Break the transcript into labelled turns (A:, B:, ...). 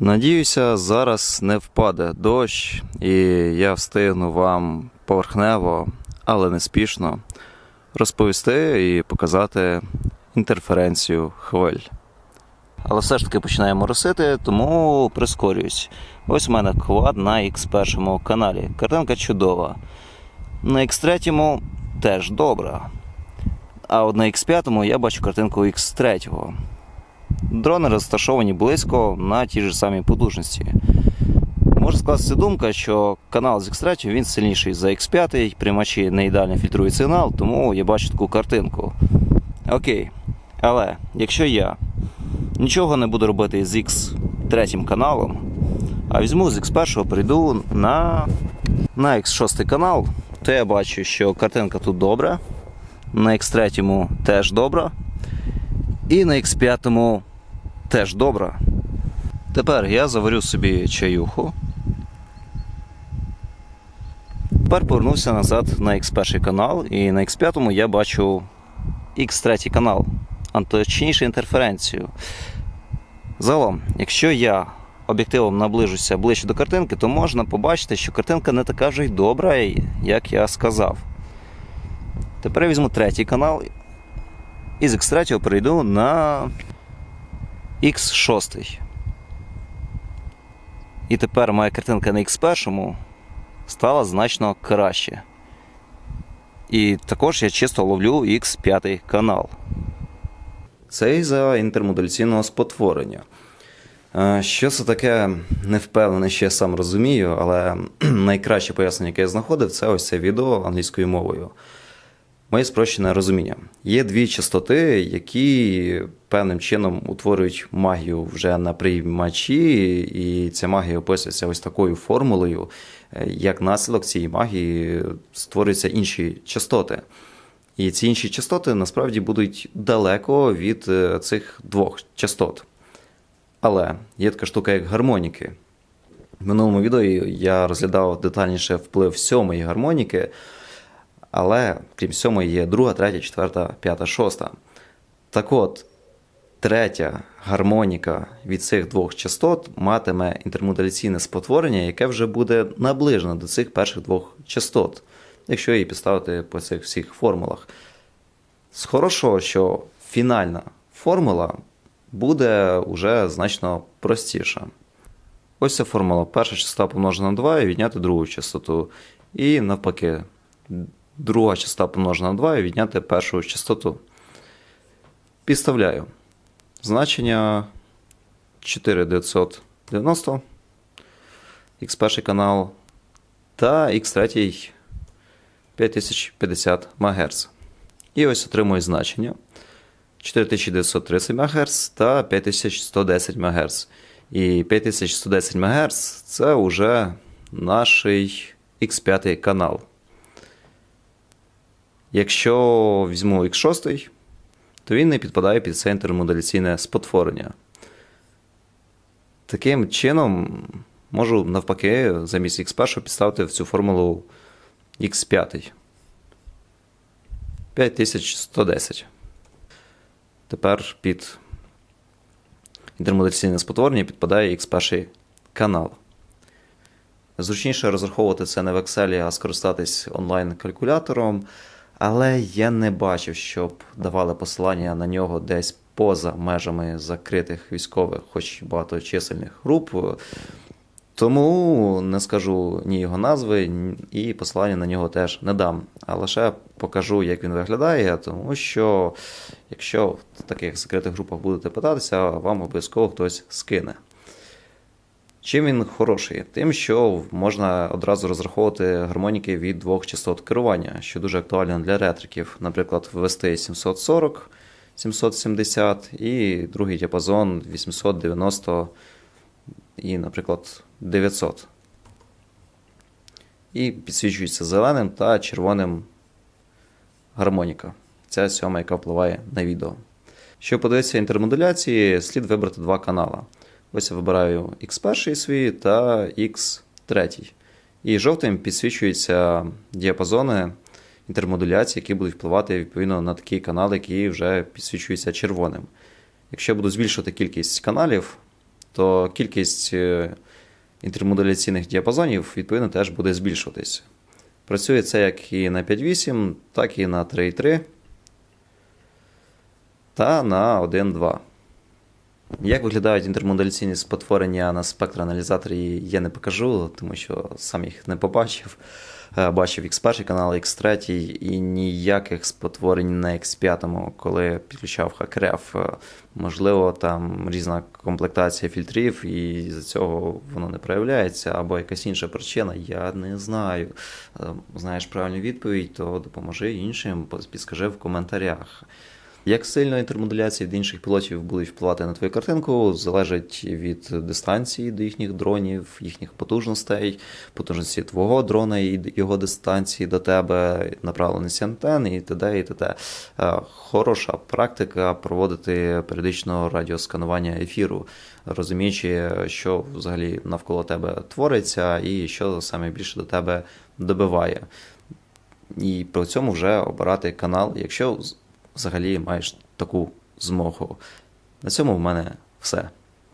A: Надіюся, зараз не впаде дощ, і я встигну вам поверхнево, але не спішно розповісти і показати інтерференцію хвиль. Але все ж таки починає моросити, тому прискорююсь. Ось у мене квад на X1 каналі. Картинка чудова. На X3 теж добра. А от на X5 я бачу картинку X3. Дрони розташовані близько на тій ж самій потужності. Може скластися думка, що канал з X3 він сильніший за X5, приймачі не ідеально фільтрують сигнал, тому я бачу таку картинку. Окей. Але якщо я нічого не буду робити з X3 каналом, а візьму з X1, прийду на, на X6 канал, то я бачу, що картинка тут добра, на X3 теж добра. І на X5 теж добра. Тепер я заварю собі чаюху. Тепер повернувся назад на X1 канал, і на X5 я бачу X3 канал, а точніше інтерференцію. Загалом, якщо я об'єктивом наближуся ближче до картинки, то можна побачити, що картинка не така вже й добра, як я сказав. Тепер я візьму третій канал і з X3 перейду на X6. І тепер моя картинка на X1 стала значно краще. І також я чисто ловлю X5 канал. Це із-за інтермодуляційного спотворення. Е, Що це таке, не впевнений, що я сам розумію, але найкраще пояснення, яке я знаходив, це ось це відео англійською мовою. Моє спрощене розуміння. Є дві частоти, які певним чином утворюють магію вже на приймачі, і ця магія описується ось такою формулою. Е, Як наслідок цієї магії створюються інші частоти. І ці інші частоти насправді будуть далеко від е, цих двох частот. Але є така штука, як гармоніки. В минулому відео я розглядав детальніше вплив сьомої гармоніки. Але крім сьомої є друга, третя, четверта, п'ята, шоста. Так от, третя гармоніка від цих двох частот матиме інтермодуляційне спотворення, яке вже буде наближено до цих перших двох частот, якщо її підставити по цих всіх формулах. З хорошого, що фінальна формула буде вже значно простіша. Ось ця формула. Перша частота помножена на 2 і відняти другу частоту. І навпаки, друга частота помножена на 2 і відняти першу частоту. Підставляю. Значення 4990, X1 канал та X3 5050 МГц. І ось отримую значення 4930 МГц та 5110 МГц. І 5110 МГц це вже наш X5 канал. Якщо візьму X6, то він не підпадає під це інтермодуляційне спотворення. Таким чином, можу навпаки, замість X1 підставити в цю формулу X5. 5110. Тепер під інтермодуляційне спотворення підпадає X1 канал. Зручніше розраховувати це не в Excel, а скористатись онлайн-калькулятором. Але я не бачив, щоб давали посилання на нього десь поза межами закритих військових, хоч багаточисельних груп. Тому не скажу ні його назви, і посилання на нього теж не дам. А лише покажу, як він виглядає, тому що якщо в таких закритих групах будете питатися, вам обов'язково хтось скине. Чим він хороший? Тим, що можна одразу розраховувати гармоніки від двох частот керування, що дуже актуально для ретриків. Наприклад, ввести 740, 770 і другий діапазон 890 і, наприклад, 900. І підсвічується зеленим та червоним гармоніка. Це сьома, яка впливає на відео. Щоб подивитися інтермодуляції, слід вибрати два канали. Ось я вибираю X1 свій та X3. І жовтим підсвічуються діапазони інтермодуляції, які будуть впливати відповідно на такий канал, який вже підсвічується червоним. Якщо я буду збільшувати кількість каналів, то кількість е, інтермодуляційних діапазонів відповідно теж буде збільшуватися. Працює це як і на 5.8, так і на 3.3 та на 1.2. Як виглядають інтермодуляційні спотворення на спектроаналізаторі, я не покажу, тому що сам їх не побачив. Е, Бачив X1 канал, X3 і ніяких спотворень на X5, коли підключав хакреф. Е, Можливо, там різна комплектація фільтрів, і з цього воно не проявляється, або якась інша причина, я не знаю. Е, Знаєш правильну відповідь, то допоможи іншим, підскажи в коментарях. Як сильно інтермодуляції від інших пілотів будуть впливати на твою картинку, залежить від дистанції до їхніх дронів, їхніх потужностей, потужності твого дрона і його дистанції до тебе, направленості антен і т.д. і т.д. Е, Хороша практика проводити періодично радіосканування ефіру, розуміючи, що взагалі навколо тебе твориться і що саме більше до тебе добиває. І при цьому вже обирати канал, якщо взагалі маєш таку змогу. На цьому в мене все.